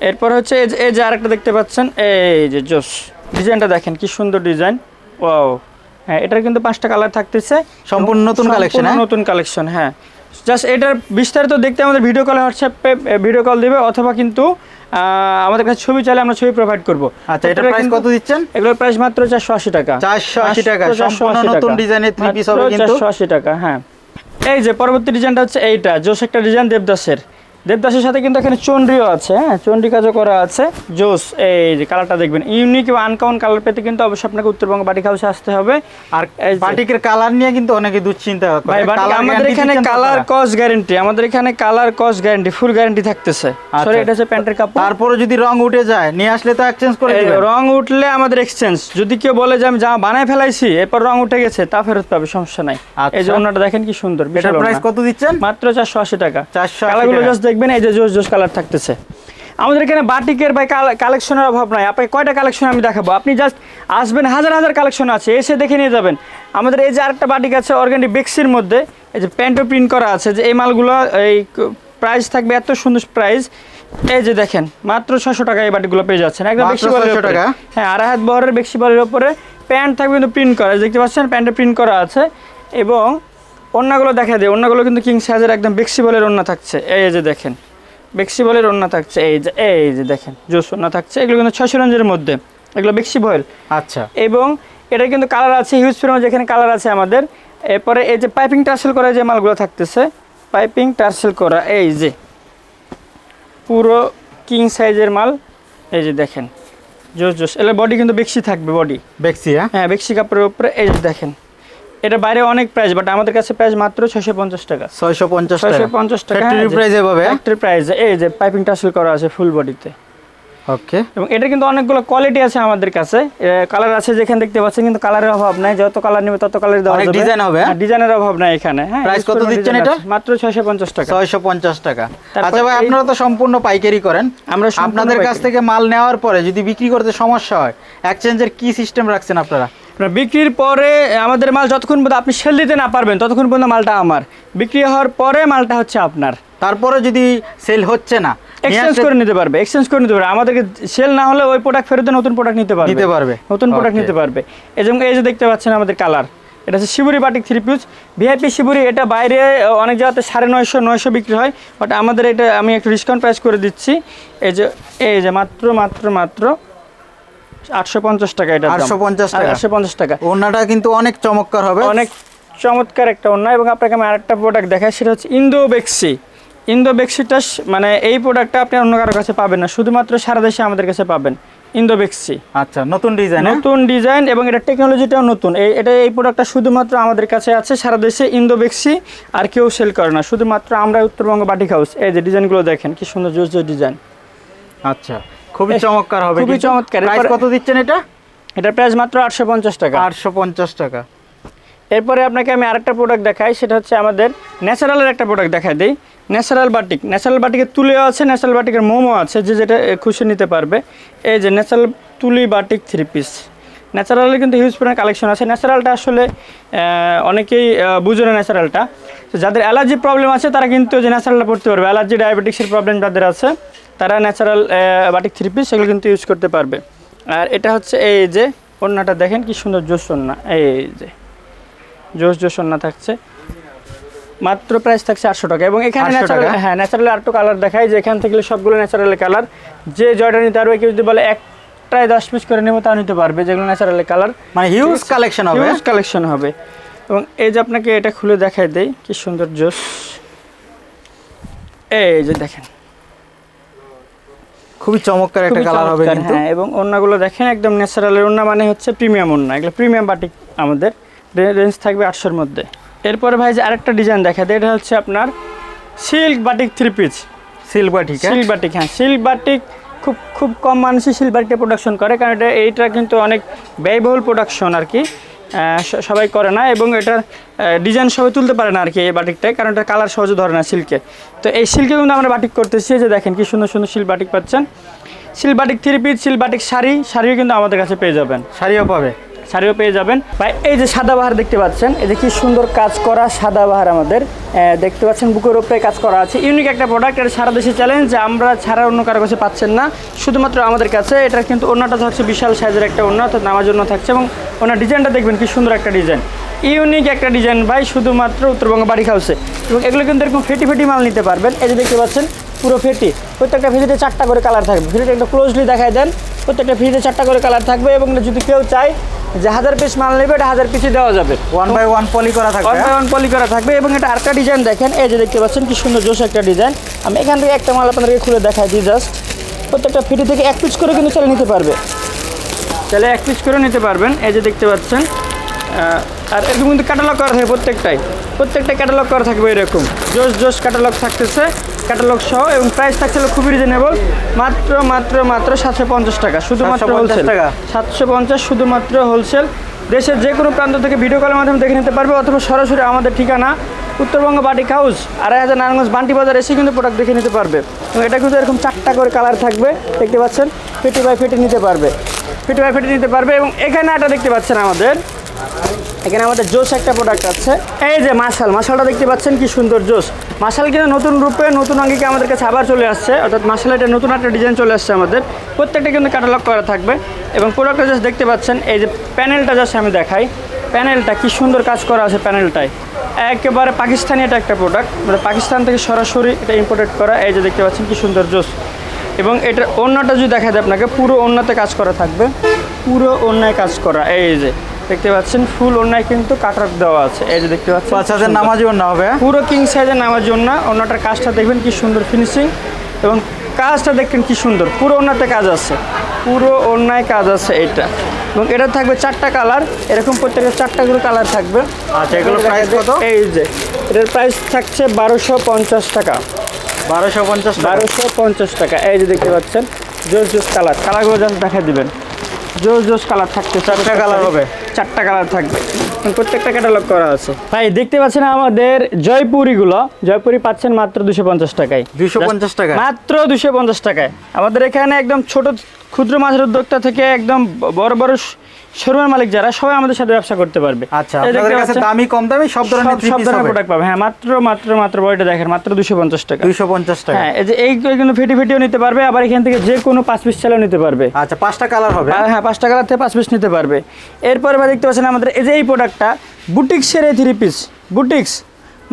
A: এরপর হচ্ছে এই যে- আরেকটা দেখতে পাচ্ছেন এই যে জোস ডিজাইনটা দেখেন কি সুন্দর ডিজাইন। ওয়াও। হ্যাঁ এটার কিন্তু পাঁচটা কালার থাকতেছে।
B: সম্পূর্ণ নতুন collection, হ্যাঁ?
A: নতুন কালেকশন হ্যাঁ। জাস্ট এটার বিস্তারিত দেখতে আমাদের ভিডিও কলে হোয়াটসঅ্যাপে ভিডিও কল দিবে অথবা কিন্তু আমাদের কাছে ছবি চাইলে আমরা ছবি প্রোভাইড করব।
B: আচ্ছা এটার প্রাইস কত দিচ্ছেন?
A: এগুলোর প্রাইস মাত্র চারশো আশি টাকা।
B: 480 টাকা, সম্পূর্ণ নতুন ডিজাইনের three piece
A: মাত্র
B: হবে কিন্তু।
A: 480 টাকা হ্যাঁ। এই যে পরবর্তী ডিজাইনটা হচ্ছে এইটা জোশ একটা ডিজাইন দেবদাসের। দেবদাসের সাথে কিন্তু এখানে চন্ড্রিও আছে হ্যাঁ? চন্ডি কাজও করা আছে। জোস এই যে কালারটা দেখবেন। ইউনিক এবং আনকাউন কালার পেতে কিন্তু অবশ্যই আপনাকে উত্তরবঙ্গ বাটিক হাউসে আসতে হবে।
B: আর বাটিকের কালার নিয়ে কিন্তু অনেকে দুশ্চিন্তা
A: ভাই আমাদের এখানে কালার কস গ্যারেন্টি আমাদের এখানে কালার কস গ্যারেন্টি ফুল গ্যারেন্টি থাকতেছে।
B: আচ্ছা।
A: সরি এটা হচ্ছে প্যান্টের কাপড়।
B: তারপরে যদি রং উঠে যায় নিয়ে আসলে তো এক্সচেঞ্জ করে
A: এই রং উঠলে আমাদের এক্সচেঞ্জ যদি কেউ বলে যে আমি জামা বানায় ফেলাইছি এরপর রং উঠে গেছে তা ফেরত পাবে সমস্যা নাই। এই যে
B: আচ্ছা।
A: ওনাটা দেখেন কি সুন্দর
B: এটার প্রাইস কত দিচ্ছেন?
A: মাত্র চারশো আশি টাকা।
B: 480
A: কালারগুলো
B: টাকা।
A: দেখবেন এই যে জোস জোস কালার থাকতেছে। আমাদের এখানে বাটিকের ভাই কালেকশনের অভাব নাই। আপনি কয়টা কালেকশন আমি দেখাবো? আপনি জাস্ট আসবেন হাজার হাজার কালেকশন আছে এসে দেখে নিয়ে যাবেন। আমাদের এই যে আরেকটা বাটিক আছে অর্গানিক বেক্সির মধ্যে এই যে প্যান্টও প্রিন্ট করা আছে যে এই মালগুলো এই প্রাইস থাকবে এত সুন্দর প্রাইস এই যে দেখেন মাত্র ছশো টাকা এই বাটিগুলো পেয়ে যাচ্ছেন। একদম
B: মাত্র
A: বেক্সি বলের
B: 600
A: উপরে।
B: টাকা?
A: হ্যাঁ আড়াই হাত বহরের বেক্সি বলের উপরে প্যান্ট থাকবে কিন্তু প্রিন্ট করা দেখতে পাচ্ছেন? প্যান্টে প্রিন্ট করা আছে। এবং ওড়নাগুলো দেখা দেয় অন্যগুলো কিন্তু কিং সাইজের একদম বেক্সি বলের ওড়না থাকছে। এই যে দেখেন বেক্সি বলের ওড়না থাকছে। এই যে এই যে দেখেন জোস ওড়না থাকছে। এগুলো কিন্তু ছয়শো রঞ্জের মধ্যে। এগুলো বেক্সি বয়েল
B: আচ্ছা।
A: এবং এটা কিন্তু কালার আছে হিউজ পরিমাণ যেখানে কালার আছে আমাদের। এরপরে এই যে পাইপিং টার্সেল করা যে মালগুলো থাকতেছে পাইপিং টার্সেল করা এই যে পুরো কিং সাইজের মাল। এই যে দেখেন জোস জোস। এগুলো বডি কিন্তু বেক্সি থাকবে বডি
B: দেখছি হ্যাঁ?
A: হ্যাঁ বেক্সি কাপড়ের উপরে। এই যে দেখেন এটা বাইরে অনেক প্রাইস বাট আমাদের কাছে প্রাইস মাত্র ছশো পঞ্চাশ টাকা।
B: ছয়শো পঞ্চাশ
A: ছয়শো
B: টাকা
A: পঞ্চাশ টাকা
B: ফ্যাক্টরি প্রাইস এভাবে?
A: ফ্যাক্টরি প্রাইস এই যে পাইপিং টাসেল করা আছে ফুল বডিতে
B: ওকে
A: এবং এটা কিন্তু অনেকগুলো কোয়ালিটি আছে আমাদের কাছে। কালার আছে যেখানে দেখতে পাচ্ছেন কিন্তু কালারের অভাব নাই। যত কালার নেবে তত কালার দেওয়া যাবে।
B: design হবে, হ্যাঁ?
A: ডিজাইনের অভাব নাই এখানে হ্যাঁ? Use
B: কত দিচ্ছেন এটা?
A: মাত্র ছয়শো পঞ্চাশ টাকা।
B: ছয়শো পঞ্চাশ টাকা। আচ্ছা ভাই আপনারা তো সম্পূর্ণ পাইকারি করেন।
A: আমরা
B: আপনাদের কাছ থেকে মাল নেওয়ার পরে যদি বিক্রি করতে সমস্যা হয় এক্সচেঞ্জের কি সিস্টেম রাখছেন আপনারা?
A: আপনার বিক্রির পরে আমাদের মাল যতক্ষণ পর্যন্ত আপনি সেল দিতে না পারবেন ততক্ষণ পর্যন্ত মালটা আমার। বিক্রি হওয়ার পরে মালটা হচ্ছে আপনার।
B: তারপরে যদি সেল হচ্ছে না
A: এক্সচেঞ্জ করে নিতে পারবে এক্সচেঞ্জ করে নিতে পারবে। আমাদেরকে সেল না হলে ওই প্রোডাক্ট ফেরত নতুন প্রোডাক্ট নিতে পারবে।
B: নিতে পারবে।
A: নতুন প্রোডাক্ট নিতে পারবে। এই যেমন এই যে দেখতে পাচ্ছেন আমাদের কালার এটা হচ্ছে shibori batik three piece VIP shibori এটা বাইরে অনেক জায়গাতে সাড়ে নয়শো নয়শো বিক্রি হয় বাট আমাদের এটা আমি একটু ডিসকাউন্ট প্রাইস করে দিচ্ছি। এই যে এই যে মাত্র মাত্র মাত্র আটশো পঞ্চাশ টাকা এটা
B: 850 টাকা। কিন্তু অনেক চমৎকার হবে।
A: অনেক চমৎকার একটা এবং আপনাকে আমি আরেকটা প্রোডাক্ট দেখাই সেটা হচ্ছে ইন্দো বেক্সি ইন্দো বেক্সিটা মানে এই প্রোডাক্টটা আপনি অন্য কারও কাছে পাবেন না শুধুমাত্র সারা দেশে আমাদের কাছে পাবেন ইন্দো বেক্সি
B: আচ্ছা নতুন ডিজাইন
A: নতুন ডিজাইন এবং এটা টেকনোলজিটাও নতুন। এই এটা এই প্রোডাক্টটা শুধুমাত্র আমাদের কাছে আছে সারা দেশে ইন্দো বেক্সি আর কেউ সেল করে না। শুধুমাত্র আমরা উত্তরবঙ্গ বাটিক হাউস এই যে ডিজাইনগুলো দেখেন কি সুন্দর জোস জোস ডিজাইন
B: আচ্ছা। খুবই চমৎকার হবে
A: খুবই চমৎকার।
B: প্রাইস কত দিচ্ছেন এটা?
A: এটার প্রাইস মাত্র আটশো পঞ্চাশ টাকা।
B: আটশো পঞ্চাশ টাকা।
A: এরপরে আপনাকে আমি আরেকটা প্রোডাক্ট দেখাই সেটা হচ্ছে আমাদের ন্যাচারালের একটা প্রোডাক্ট দেখাই দিই। ন্যাচারাল বাটিক ন্যাচারাল বাটিকের তুলিও আছে ন্যাচারাল বাটিকের মোমো আছে যে যেটা খুশি নিতে পারবে। এই যে ন্যাচারাল তুলি বাটিক থ্রি পিস ন্যাচারালের কিন্তু হিউজ পরিমাণ কালেকশন আছে। ন্যাচারালটা আসলে অনেকেই বুঝে না ন্যাচারালটা তো যাদের অ্যালার্জি প্রবলেম আছে তারা কিন্তু যে ন্যাচারালটা পড়তে পারবে। অ্যালার্জি ডায়াবেটিক্সের প্রবলেম যাদের আছে তারা ন্যাচারাল বাটিক থ্রি পিস সেগুলো কিন্তু ইউজ করতে পারবে। আর এটা হচ্ছে এই যে ওড়নাটা দেখেন কি সুন্দর জোস ওড়না এই যে জোস জোস ওড়না থাকছে। মাত্র প্রাইস থাকছে আটশো টাকা এবং এখানে ন্যাচারাল হ্যাঁ ন্যাচারাল আরেকটু কালার দেখায় যে এখান থেকে সবগুলো ন্যাচারাল কালার যে জয়টা নিতে পারবে কেউ যদি বলে একটাই দশ পিস করে নেব তাও নিতে পারবে যেগুলো ন্যাচারাল কালার
B: মানে হিউজ কালেকশন হবে।
A: হিউজ কালেকশন হবে। এবং এই যে আপনাকে এটা খুলে দেখাই দেয় কি সুন্দর জোস এই যে দেখেন।
B: খুবই চমৎকার একটা কালার হবে কিন্তু।
A: হ্যাঁ এবং ওড়নাগুলো দেখেন একদম ন্যাচারালের ওড়না মানে হচ্ছে প্রিমিয়াম ওড়না এগুলো প্রিমিয়াম বাটিক আমাদের। রেঞ্জ থাকবে আটশোর মধ্যে। এরপরে ভাই যে আরেকটা ডিজাইন দেখা দেয় এটা হচ্ছে আপনার সিল্ক বাটিক থ্রি পিস
B: ঠিক আছে
A: সিল্ক বাটিক হ্যাঁ সিল্ক বাটিক খুব খুব কম মানুষই সিল্ক বাটিকটা প্রোডাকশন করে কারণ এটা এইটা কিন্তু অনেক ব্যয়বহুল প্রোডাকশন আর কি। সবাই করে না এবং এটার ডিজাইন সবাই তুলতে পারে না আর কি এই বাটিকটায়, কারণ এটা কালার সহজে ধরে না সিল্কে তো এই সিল্কে কিন্তু আমরা বাটিক করতেছি যে দেখেন কি সুন্দর সুন্দর সিল বাটিক পাচ্ছেন। Silk batik three piece silk batik sari, শাড়িও কিন্তু আমাদের কাছে পেয়ে যাবেন।
B: শাড়িও পাবে।
A: শাড়িও পেয়ে যাবেন। ভাই, এই যে সাদা বাহার দেখতে পাচ্ছেন, এই যে কি সুন্দর কাজ করা সাদা বাহার আমাদের। দেখতে পাচ্ছেন বুকের উপরে কাজ করা আছে। ইউনিক একটা প্রোডাক্ট এটা সারা দেশে চ্যালেঞ্জ যে আমরা ছাড়া অন্য কারও কাছে পাচ্ছেন না। শুধুমাত্র আমাদের কাছে এটা কিন্তু ওনাটা থাকছে বিশাল সাইজের একটা ওনা অর্থাৎ নামার জন্য থাকছে এবং ওনার ডিজাইনটা দেখবেন কি সুন্দর একটা ডিজাইন। ইউনিক একটা ডিজাইন, ভাই, শুধুমাত্র উত্তরবঙ্গ বাড়ি হাউসে এবং এগুলো কিন্তু এরকম ফেটি ফেটি মাল নিতে পারবেন। এই যে দেখতে পাচ্ছেন, পুরো ফেটি। প্রত্যেকটা ফেটিতে চারটা করে কালার থাকবে। ফেটিটা একটু ক্লোজলি দেখায় দেন। প্রত্যেকটা ফ্রিজে চারটা করে কালার থাকবে এবং যদি কেউ চায় যে হাজার পিস মাল নেবে এটা হাজার পিসই দেওয়া যাবে।
B: ওয়ান বাই ওয়ান পলি করা থাকবে
A: ওয়ান বাই ওয়ান পলি করা থাকবে এবং এটা আরেকটা ডিজাইন দেখেন এই যে দেখতে পাচ্ছেন কি সুন্দর জোশ একটা ডিজাইন আমি এখান থেকে একটা মাল আপনাদেরকে খুলে দেখাই দিই জাস্ট প্রত্যেকটা ফিটি থেকে এক পিস করে কিন্তু চালিয়ে নিতে পারবে। তাহলে এক পিস করে নিতে পারবেন এই যে দেখতে পাচ্ছেন। আর এরকম কিন্তু ক্যাটালগ করা থাকে প্রত্যেকটাই। প্রত্যেকটা ক্যাটালগ করা থাকবে এরকম। জোশ জোশ ক্যাটালগ থাকতেছে। ক্যাটালগ সহ এবং প্রাইস থাকছিল খুবই রিজনেবল মাত্র মাত্র মাত্র সাতশো পঞ্চাশ টাকা। শুধুমাত্র হোলসেল
B: টাকা?
A: সাতশো পঞ্চাশ শুধুমাত্র হোলসেল দেশের যে কোনো প্রান্ত থেকে ভিডিও কলের মাধ্যমে দেখে নিতে পারবে অথবা সরাসরি আমাদের ঠিকানা উত্তরবঙ্গ বাটিক হাউস আড়াই হাজার নারায়ণগঞ্জ বান্টি বাজার এসে কিন্তু প্রোডাক্ট দেখে নিতে পারবে। এবং এটা কিন্তু এরকম চারটা করে কালার থাকবে দেখতে পাচ্ছেন? ফিটি বাই ফিটি নিতে পারবে। ফিটি বাই ফিটি নিতে পারবে এবং এখানে একটা দেখতে পাচ্ছেন আমাদের। এখানে আমাদের জোস একটা প্রোডাক্ট আছে। এই যে মাশাল, মাশালটা দেখতে পাচ্ছেন কি সুন্দর জোস মাশাল কিন্তু নতুন রূপে, নতুন অঙ্গিকে আমাদের কাছে আবার চলে আসছে। অর্থাৎ মাশাল এটা নতুন একটা ডিজাইন চলে আসছে আমাদের। প্রত্যেকটা কিন্তু ক্যাটালগ করা থাকবে। এবং প্রোডাক্টটা জাস্ট দেখতে পাচ্ছেন, এই যে প্যানেলটা জাস্ট আমি দেখাই। প্যানেলটা কি সুন্দর কাজ করা আছে প্যানেলটায় একেবারে পাকিস্তানি এটা একটা প্রোডাক্ট মানে পাকিস্তান থেকে সরাসরি এটা ইম্পোর্টেড করা। এই যে দেখতে পাচ্ছেন কি সুন্দর জোস এবং এটার অন্যটা যদি দেখা যায় আপনাকে, পুরো অন্যতে কাজ করা থাকবে। পুরো অন্যায় কাজ করা। এই যে দেখতে পাচ্ছেন ফুল অন্যায় কিন্তু কাটার দেওয়া আছে। এই যে দেখতে পাচ্ছেন
B: পাঁচ হাজার নামাজি না হবে।
A: পুরো কিং সাইজের নামার জন্য অন্যটার কাজটা দেখবেন কি সুন্দর ফিনিশিং এবং কাজটা দেখবেন কি সুন্দর। পুরো অন্যতে কাজ আছে। পুরো অন্যায় কাজ আছে এটা। এবং এটা থাকবে চারটা কালার। এরকম প্রত্যেকের চারটা করে কালার থাকবে।
B: আচ্ছা, এগুলোর price কত?
A: এই যে এটার প্রাইস থাকছে বারোশো পঞ্চাশ টাকা।
B: বারোশো পঞ্চাশ
A: বারোশো পঞ্চাশ টাকা। এই যে দেখতে পাচ্ছেন জোস জোস কালার। কালারগুলো জাস্ট দেখা দিবেন। জোস জোস কালার থাকছে
B: চারটা কালার হবে?
A: চারটা কালার থাকবে। প্রত্যেকটা ক্যাটালগ করা আছে। ভাই দেখতে পাচ্ছেন আমাদের জয়পুরিগুলো। জয়পুরি পাচ্ছেন মাত্র দুশো পঞ্চাশ টাকায়।
B: 250 টাকায়?
A: মাত্র দুশো পঞ্চাশ টাকায়। আমাদের এখানে একদম ছোট ক্ষুদ্র মাছের উদ্যোক্তা থেকে একদম বড় বড় শোরুমের মালিক যারা সবাই আমাদের সাথে ব্যবসা করতে পারবে।
B: আচ্ছা আপনাদের কাছে দামি কম দামি সব ধরনের
A: সব ধরনের প্রোডাক্ট পাবে। হ্যাঁ মাত্র মাত্র মাত্র বডিটা দেখেন মাত্র দুশো পঞ্চাশ টাকা।
B: দুইশো পঞ্চাশ টাকা।
A: হ্যাঁ এই যে এই কিন্তু ফেটি ফেটিও নিতে পারবে আবার এখান থেকে যে কোনো পাঁচ পিস চালেও নিতে পারবে।
B: আচ্ছা পাঁচটা কালার হবে।
A: হ্যাঁ পাঁচটা কালার থেকে পাঁচ পিস নিতে পারবে। এরপরে দেখতে পাচ্ছেন আমাদের এই যে এই প্রোডাক্টটা বুটিক্সের এই থ্রি পিস বুটিক্স।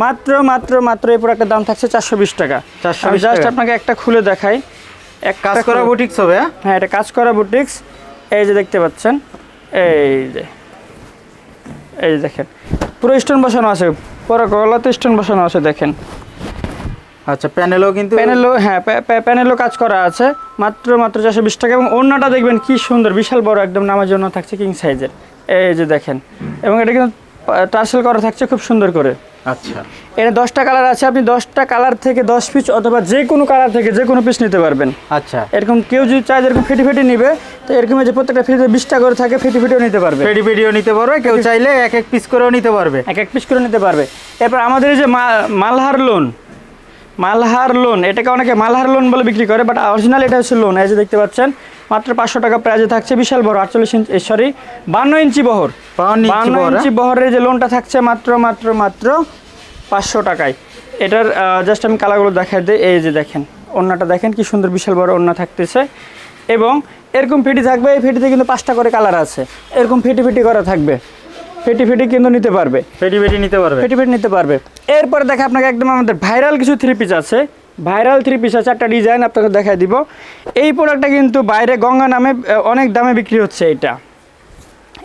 A: মাত্র মাত্র মাত্র এই প্রোডাক্টের দাম থাকছে চারশো বিশ টাকা।
B: 420
A: জাস্ট আপনাকে একটা খুলে দেখাই। এক
B: কাজ করা বুটিক্স হবে হ্যাঁ?
A: হ্যাঁ এটা কাজ করা বুটিক্স। এই যে দেখতে পাচ্ছেন এই যে এই যে দেখেন। পুরো স্টোন বসানো আছে পুরো গলাতে স্টোন বসানো আছে দেখেন।
B: আচ্ছা প্যানেলও কিন্তু
A: প্যানেলও হ্যাঁ প্যা- প্যা- প্যানেলও কাজ করা আছে মাত্র মাত্র চারশো বিশ টাকা। এবং অন্যটা দেখবেন কি সুন্দর বিশাল বড় একদম নামার জন্য থাকছে কিং সাইজের এই যে দেখেন এবং এটা কিন্তু টার্সেল করা থাকছে খুব সুন্দর করে।
B: আচ্ছা।
A: এটা দশটা কালার আছে আপনি দশটা কালার থেকে দশ পিস অথবা যে কোনো কালার থেকে যে কোনো পিস নিতে পারবেন।
B: আচ্ছা।
A: এরকম কেউ যদি চায় এরকম ফেটি ফেটি নিবে তো এরকম যে প্রত্যেকটা ফেটিতে বিশটা করে থাকে ফেটি ফেটিও নিতে পারবে।
B: পেডি পেডিও নিতে পারবে কেউ চাইলে এক এক পিস করেও নিতে পারবে।
A: এক এক পিস করে নিতে পারবে। এরপর আমাদের এই যে মালহার লোন মালহার লোন এটাকে অনেকে মালহার লোন বলে বিক্রি করে বাট অরিজিনাল এটা হচ্ছে লোন এই যে দেখতে পাচ্ছেন মাত্র পাঁচশো টাকা প্রাইজে থাকছে বিশাল বড় আটচল্লিশ ইঞ্চি সরি বান্ন ইঞ্চি বহর। বান্ন ইঞ্চি বহরের যে লোনটা থাকছে মাত্র মাত্র মাত্র পাঁচশো টাকায়। এটার জাস্ট আমি কালারগুলো দেখাই দিই এই যে দেখেন ওড়নাটা দেখেন কি সুন্দর বিশাল বড় ওড়না থাকতেছে। এবং এরকম ফিটি থাকবে এই ফিটিতে কিন্তু পাঁচটা করে কালার আছে এরকম ফিটি ফিটি করা থাকবে। ফিটি ফেটি কিন্তু নিতে পারবে।
B: পেডি পেডি নিতে পারবে।
A: ফেটি ফেটি নিতে পারবে। এরপরে দেখে আপনাকে একদম আমাদের ভাইরাল কিছু থ্রি পিস আছে। ভাইরাল থ্রি পিস আছে একটা ডিজাইন আপনাকে দেখাই দিব। এই প্রোডাক্টটা কিন্তু বাইরে গঙ্গা নামে অনেক দামে বিক্রি হচ্ছে এটা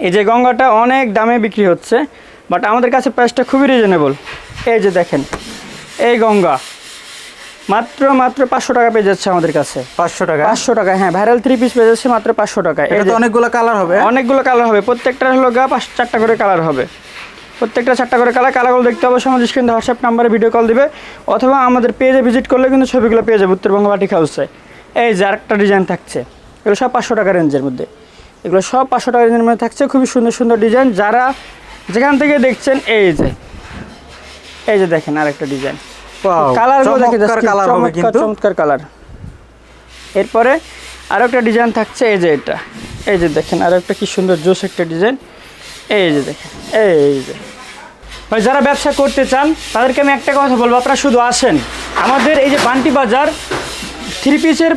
A: এই যে গঙ্গাটা অনেক দামে বিক্রি হচ্ছে বাট আমাদের কাছে প্রাইসটা খুবই রিজনেবল এই যে দেখেন এই গঙ্গা। মাত্র মাত্র পাঁচশো টাকা পেয়ে যাচ্ছে আমাদের কাছে।
B: পাঁচশো টাকা?
A: পাঁচশো টাকা হ্যাঁ ভাইরাল থ্রি পিস পেয়ে যাচ্ছে মাত্র পাঁচশো টাকা।
B: এটা অনেকগুলো কালার হবে।
A: অনেকগুলো কালার হবে। প্রত্যেকটা হলো গা পাঁচ চারটা করে কালার হবে। প্রত্যেকটা চারটা করে কালার কালারগুলো দেখতে অবশ্যই আমাদের স্ক্রিনে হোয়াটসঅ্যাপ নাম্বারে ভিডিও কল দিবে। অথবা আমাদের পেজে ভিজিট করলে কিন্তু ছবিগুলো পেয়ে যাবে উত্তরবঙ্গ বাটিক হাউসে এই যে আরেকটা ডিজাইন থাকছে। এগুলো সব পাঁচশো টাকা রেঞ্জের মধ্যে। এগুলো সব পাঁচশো টাকা রেঞ্জের মধ্যে থাকছে। খুবই সুন্দর সুন্দর ডিজাইন যারা যেখান থেকে দেখছেন এই যে এই যে দেখেন আরেকটা ডিজাইন
B: কালার হবে কিন্তু।
A: চমৎকার কালার এরপরে আরও একটা ডিজাইন থাকছে এই যে এটা। এই যে দেখেন আরও একটা কি সুন্দর জোস একটা ডিজাইন এই যে দেখেন এই যে। ভাই যারা ব্যবসা করতে চান তাদেরকে আমি একটা কথা বলব আপনারা শুধু আসেন। আমাদের এই যে বান্টি বাজার থ্রি পিসের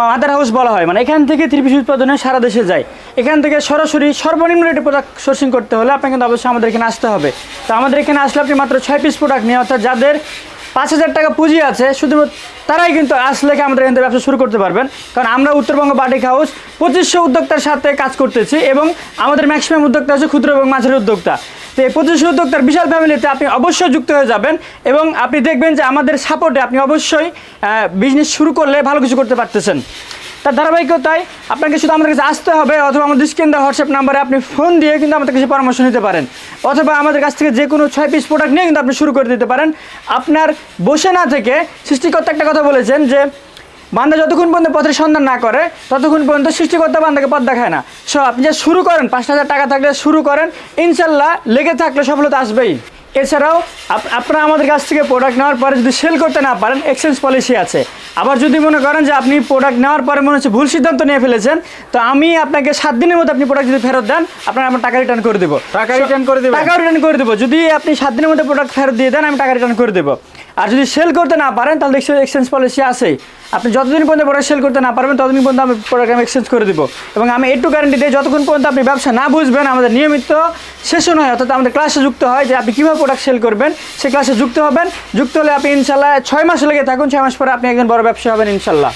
A: মাদার হাউস বলা হয় মানে এখান থেকে থ্রি পিস উৎপাদনে সারা দেশে যায়। এখান থেকে সরাসরি সর্বনিম্ন রেটে প্রোডাক্ট সোর্সিং করতে হলে আপনাকে কিন্তু অবশ্যই আমাদের এখানে আসতে হবে। তো আমাদের এখানে আসলে আপনি মাত্র ছয় পিস প্রোডাক্ট নিয়ে অর্থাৎ যাদের পাঁচ হাজার টাকা পুঁজি আছে, শুধুমাত্র তারাই কিন্তু আসলে আমাদের এখান ব্যবসা শুরু করতে পারবেন। কারণ আমরা উত্তরবঙ্গ বাটিক হাউস পঁচিশশো উদ্যোক্তার সাথে কাজ করতেছি এবং আমাদের ম্যাক্সিমাম উদ্যোক্তা আছে ক্ষুদ্র এবং মাঝের উদ্যোক্তা। তো এই পঁচিশশো উদ্যোক্তার বিশাল ফ্যামিলিতে আপনি অবশ্যই যুক্ত হয়ে যাবেন এবং আপনি দেখবেন যে আমাদের সাপোর্টে আপনি অবশ্যই বিজনেস শুরু করলে ভালো কিছু করতে পারতেছেন। তার ধারাবাহিকতায় আপনাকে শুধু আমাদের কাছে আসতে হবে, অথবা আমাদের স্ক্রিন দেওয়া হোয়াটসঅ্যাপ নাম্বারে আপনি ফোন দিয়ে কিন্তু আমাদের কাছে পরামর্শ নিতে পারেন। অথবা আমাদের কাছ থেকে যে কোনো ছয় পিস প্রোডাক্ট নিয়ে কিন্তু আপনি শুরু করে দিতে পারেন। আপনার বসে না থেকে সৃষ্টিকর্তা একটা কথা বলেছেন যে, বান্দা যতক্ষণ পর্যন্ত পথের সন্ধান না করে, ততক্ষণ পর্যন্ত সৃষ্টিকর্তা বান্দাকে পথ দেখায় না। সো আপনি যে শুরু করেন, পাঁচ হাজার টাকা থাকলে শুরু করেন, ইনশাল্লাহ লেগে থাকলে সফলতা আসবেই। এছাড়াও আপ- আপনারা আমাদের কাছ থেকে প্রোডাক্ট নেওয়ার পরে যদি সেল করতে না পারেন এক্সচেঞ্জ পলিসি আছে। আবার যদি মনে করেন যে আপনি প্রোডাক্ট নেওয়ার পরে মনে হচ্ছে ভুল সিদ্ধান্ত নিয়ে ফেলেছেন তো আমি আপনাকে সাত দিনের মধ্যে আপনি প্রোডাক্ট যদি ফেরত দেন আপনার আমার টাকা রিটার্ন করে দেবো।
B: টাকা রিটার্ন করে দেবো
A: টাকা রিটার্ন করে দেবো। যদি আপনি সাত দিনের মধ্যে প্রোডাক্ট ফেরত দিয়ে দেন আমি টাকা রিটার্ন করে দেবো। আর যদি সেল করতে না পারেন, তাহলে এক্সচেঞ্জ পলিসি আছে আপনি যতদিন পর্যন্ত প্রোডাক্ট সেল করতে না পারবেন, ততদিন পর্যন্ত আমি প্রোডাক্ট আমি এক্সচেঞ্জ করে দেবো। এবং আমি একটু গ্যারান্টি দিই যতক্ষণ পর্যন্ত আপনি ব্যবসা না বুঝবেন, আমাদের নিয়মিত সেশন হয়, অর্থাৎ আমাদের ক্লাসে যুক্ত হয় যে আপনি কীভাবে প্রোডাক্ট সেল করবেন, সেই ক্লাসে যুক্ত হবেন। যুক্ত হলে আপনি ইনশাল্লাহ ছয় মাস লেগে থাকুন, ছয় মাস পরে আপনি একজন বড় ব্যবসা হবেন ইনশাল্লাহ।